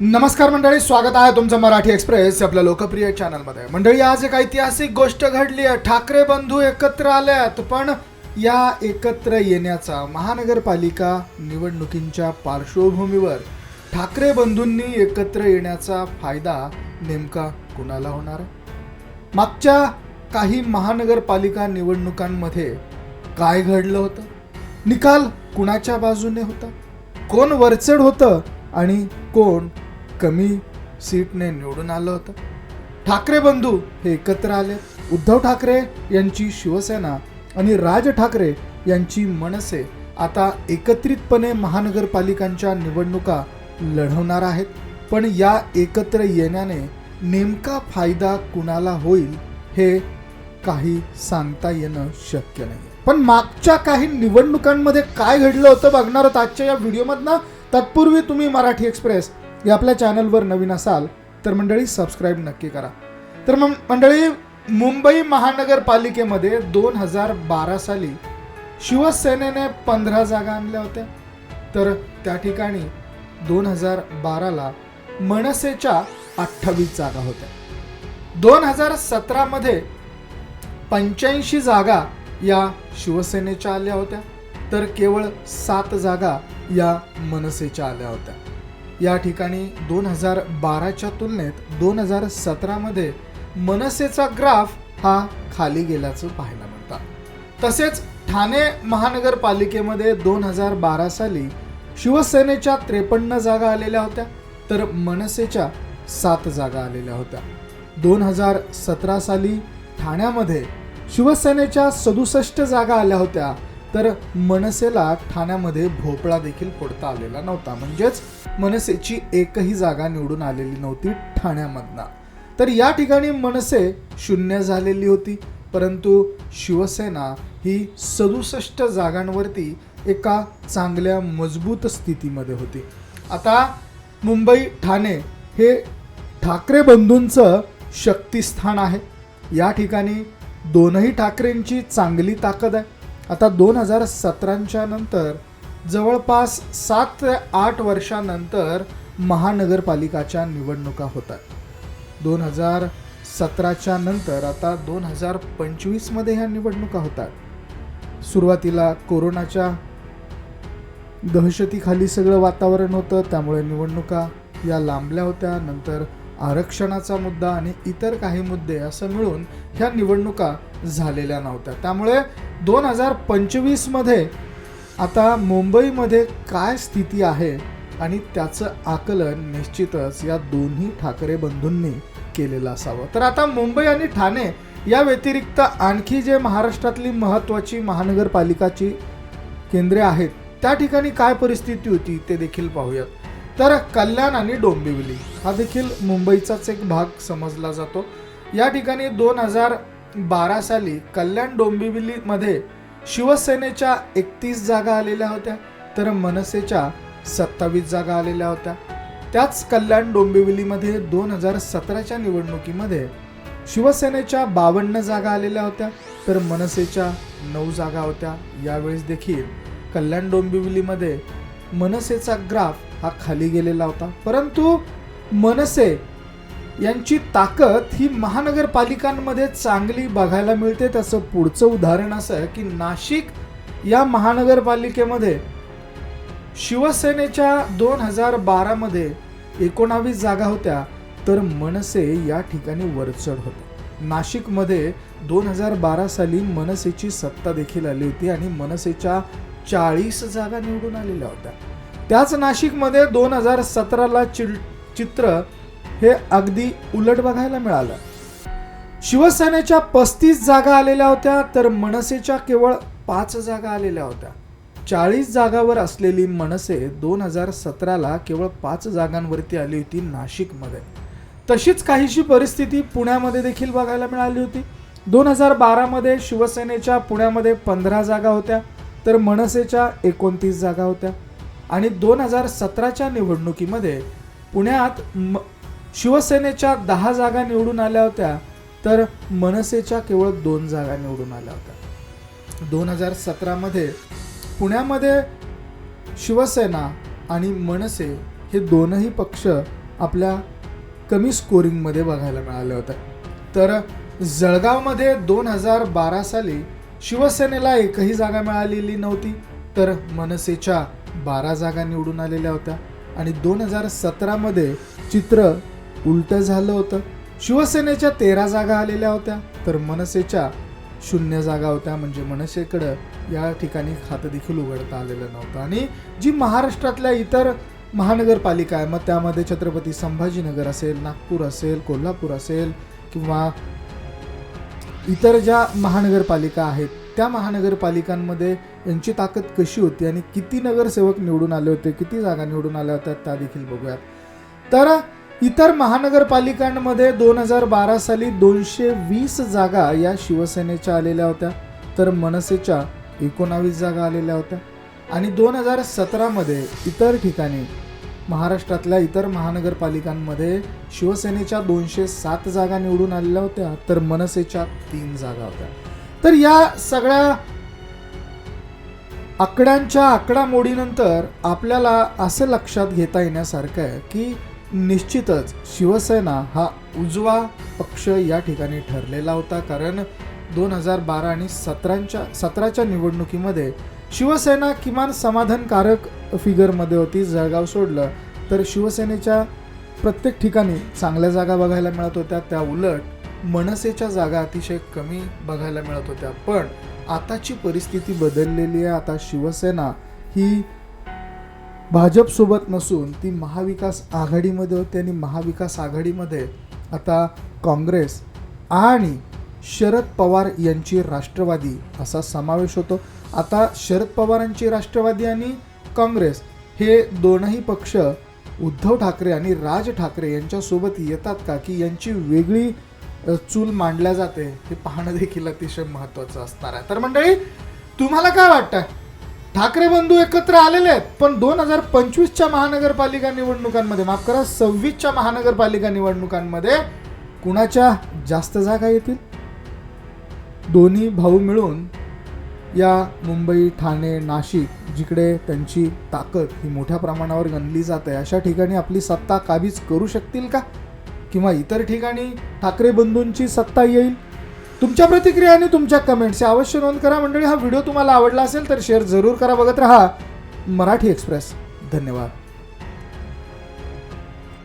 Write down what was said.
नमस्कार मंडळी स्वागत आहे तुमचं मराठी एक्सप्रेस आपल्या लोकप्रिय चॅनलमध्ये. मंडळी आज एक ऐतिहासिक गोष्ट घडली आहे. ठाकरे बंधू एकत्र आल्यात पण या एकत्र येण्याचा महानगरपालिका निवडणुकींच्या पार्श्वभूमीवर ठाकरे बंधूंनी एकत्र येण्याचा फायदा नेमका कुणाला होणार? आहे मागच्या काही महानगरपालिका निवडणुकांमध्ये काय घडलं होतं? निकाल कुणाच्या बाजूने होता? कोण वरचढ होतं आणि कोण कमी सीटने निवडून आलं होतं. ठाकरे बंधू हे एकत्र आले. उद्धव ठाकरे यांची शिवसेना आणि राज ठाकरे यांची मनसे आता एकत्रितपणे महानगरपालिकांच्या निवडणुका लढवणार आहेत. पण या एकत्र येण्याने नेमका फायदा कुणाला होईल हे काही सांगता येणं शक्य नाही. पण मागच्या काही निवडणुकांमध्ये काय घडलं होतं बघणार आहोत आजच्या या व्हिडिओमधनं? तत्पूर्वी तुम्ही मराठी एक्सप्रेस या आपल्या चॅनलवर नवीन असाल तर मंडळी सबस्क्राईब नक्की करा. तर मग मंडळी मुंबई महानगरपालिकेमध्ये दोन हजार बारा साली शिवसेनेने पंधरा जागा आणल्या होत्या. तर त्या ठिकाणी दोन हजार बाराला मनसेच्या अठ्ठावीस जागा होत्या. दोन हजार सतरामध्ये पंच्याऐंशी जागा या शिवसेनेच्या आल्या होत्या. तर केवळ सात जागा या मनसेच्या आल्या होत्या. या ठिकाणी दोन हजार बाराच्या तुलनेत दोन हजार सतरामध्ये मनसेचा ग्राफ हा खाली गेल्याचं पाहायला मिळतात तसेच ठाणे महानगरपालिकेमध्ये दोन हजार बारा साली शिवसेनेच्या त्रेपन्न जागा आलेल्या होत्या तर मनसेच्या सात जागा आलेल्या होत्या. दोन हजार सतरा साली ठाण्यामध्ये शिवसेनेच्या सदुसष्ट जागा आल्या होत्या तर मनसेला ठाण्यामध्ये भोपळा देखील फोडता आलेला नव्हता. म्हणजेच मनसेची एकही जागा निवडून आलेली नव्हती ठाण्यामधनं. तर या ठिकाणी मनसे शून्य झालेली होती परंतु शिवसेना ही सदुसष्ट जागांवरती एका चांगल्या मजबूत स्थितीमध्ये होती. आता मुंबई ठाणे हे ठाकरे बंधूंचं शक्तिस्थान आहे. या ठिकाणी दोनही ठाकरेंची चांगली ताकद आहे. आता दोन हजार सतराच्या नंतर जवळपास सात ते आठ वर्षानंतर महानगरपालिकाच्या निवडणुका होतात. दोन हजार सतराच्या नंतर आता दोन हजार पंचवीसमध्ये ह्या निवडणुका होतात. सुरुवातीला कोरोनाच्या दहशतीखाली सगळं वातावरण होतं त्यामुळे निवडणुका या लांबल्या होत्या. नंतर आरक्षणाचा मुद्दा आणि इतर काही मुद्दे असं मिळून ह्या निवडणुका झालेल्या नव्हत्या. त्यामुळे दोन हजार पंचवीसमध्ये आता मुंबईमध्ये काय स्थिती आहे आणि त्याचं आकलन निश्चितच या दोन्ही ठाकरे बंधूंनी केलेलं असावं. तर आता मुंबई आणि ठाणे या व्यतिरिक्त आणखी जे महाराष्ट्रातली महत्त्वाची महानगरपालिकाची केंद्रे आहेत त्या ठिकाणी काय परिस्थिती होती ते देखील पाहूयात. तर कल्याण आणि डोंबिवली हा देखील मुंबईचाच एक भाग समजला जातो. या ठिकाणी दोन हजार बारा साली कल्याण डोंबिवलीमध्ये शिवसेनेच्या एकतीस जागा आलेल्या होत्या तर मनसेच्या सत्तावीस जागा आलेल्या होत्या. त्याच कल्याण डोंबिवलीमध्ये दोन हजार सतराच्या निवडणुकीमध्ये शिवसेनेच्या बावन्न जागा आलेल्या होत्या तर मनसेच्या नऊ जागा होत्या. यावेळेस देखील कल्याण डोंबिवलीमध्ये मनसेचा ग्राफ हा खाली गेलेला होता. परंतु मनसे यांची ताकद ही महानगरपालिकांमध्ये चांगली बघायला मिळते. त्याचं पुढचं उदाहरण असं आहे की नाशिक या महानगरपालिकेमध्ये शिवसेनेच्या दोन हजार बारामध्ये एकोणावीस जागा होत्या तर मनसे या ठिकाणी वरचढ होते. नाशिकमध्ये दोन हजार बारा साली मनसेची सत्ता देखील आली होती आणि मनसेच्या चाळीस जागा निवडून आलेल्या होत्या. त्याच नाशिकमध्ये दोन हजार सतराला चिल चित्र हे अगदी उलट बघायला मिळालं. शिवसेनेच्या पस्तीस जागा आलेल्या होत्या तर मनसेच्या केवळ पाच जागा आलेल्या होत्या. चाळीस जागावर असलेली मनसे दोन हजार सतराला केवळ पाच जागांवरती आली होती नाशिकमध्ये. तशीच काहीशी परिस्थिती पुण्यामध्ये देखील बघायला मिळाली होती. दोन हजार बारामध्ये शिवसेनेच्या पुण्यामध्ये पंधरा जागा होत्या तर मनसेच्या एकोणतीस जागा होत्या. आणि दोन हजार सतराच्या निवडणुकीमध्ये पुण्यात म शिवसेनेच्या दहा जागा निवडून आल्या होत्या तर मनसेच्या केवळ दोन जागा निवडून आल्या होत्या. दोन हजार सतरामध्ये पुण्यामध्ये शिवसेना आणि मनसे हे दोनही पक्ष आपल्या कमी स्कोरिंगमध्ये बघायला मिळाल्या होत्या तर जळगावमध्ये दोन हजार बारा साली शिवसेनेला एकही जागा मिळालेली नव्हती तर मनसेच्या बारा जागा निवडून आलेल्या होत्या. आणि दोन हजार सतरामध्ये चित्र उलटं झालं होतं. शिवसेनेच्या तेरा जागा आलेल्या होत्या तर मनसेच्या शून्य जागा होत्या. म्हणजे मनसेकडं या ठिकाणी खातं देखील उघडता आलेलं नव्हतं. आणि जी महाराष्ट्रातल्या इतर महानगरपालिका आहे मग त्यामध्ये छत्रपती संभाजीनगर असेल नागपूर असेल कोल्हापूर असेल किंवा इतर ज्या महानगरपालिका आहेत त्या महानगरपालिकांमध्ये यांची ताकद कशी होती आणि किती नगरसेवक निवडून आले होते किती जागा निवडून आल्या होत्या त्या देखील बघूयात. तर इतर महानगरपालिकांमध्ये दोन हजार बारा साली दोनशे वीस जागा या शिवसेनेच्या आलेल्या होत्या तर मनसेच्या एकोणावीस जागा आलेल्या होत्या. आणि दोन हजार सतरामध्ये इतर ठिकाणी महाराष्ट्रातल्या इतर महानगरपालिकांमध्ये शिवसेनेच्या दोनशे सात जागा निवडून आलेल्या होत्या तर मनसेच्या तीन जागा होत्या. तर या सगळ्या आकड्यांच्या आकडामोडीनंतर आपल्याला असं लक्षात घेता येण्यासारखं आहे की निश्चितच शिवसेना हा उजवा पक्ष या ठिकाणी ठरलेला होता कारण दोन हजार बारा आणि सतराच्या सतराच्या निवडणुकीमध्ये शिवसेना किमान समाधानकारक फिगरमध्ये होती जळगाव सोडलं. तर शिवसेनेच्या प्रत्येक ठिकाणी चांगल्या जागा बघायला मिळत होत्या त्या उलट मनसेच्या जागा अतिशय कमी बघायला मिळत होत्या. पण आताची परिस्थिती बदललेली आहे आता शिवसेना ही भाजपसोबत नसून ती महाविकास आघाडीमध्ये होती आणि महाविकास आघाडीमध्ये आता काँग्रेस आणि शरद पवार यांची राष्ट्रवादी असा समावेश होतो. आता शरद पवारांची राष्ट्रवादी आणि काँग्रेस हे दोनही पक्ष उद्धव ठाकरे आणि राज ठाकरे यांच्यासोबत येतात का? की यांची वेगळी चूल मांडल्या जाते हे पाहणं देखील अतिशय महत्त्वाचं असणार आहे. तर मंडळी तुम्हाला काय वाटतं ठाकरे बंधू एकत्र आलेले आहेत पण दोन हजार पंचवीसच्या महानगरपालिका निवडणुकांमध्ये माफ करा सव्वीसच्या महानगरपालिका निवडणुकांमध्ये कुणाच्या जास्त जागा येतील? दोन्ही भाऊ मिळून या मुंबई ठाणे नाशिक जिकडे त्यांची ताकद ही मोठ्या प्रमाणावर गणली जाते अशा ठिकाणी आपली सत्ता काबीज करू शकतील का? किंवा इतर ठिकाणी ठाकरे बंधूंची सत्ता येईल? तुमच्या प्रतिक्रिया आणि तुमच्या कमेंट्स अवश्य नोंद करा. मंडळी हा व्हिडिओ तुम्हाला आवडला असेल तर शेअर जरूर करा. बघत राहा मराठी एक्सप्रेस धन्यवाद.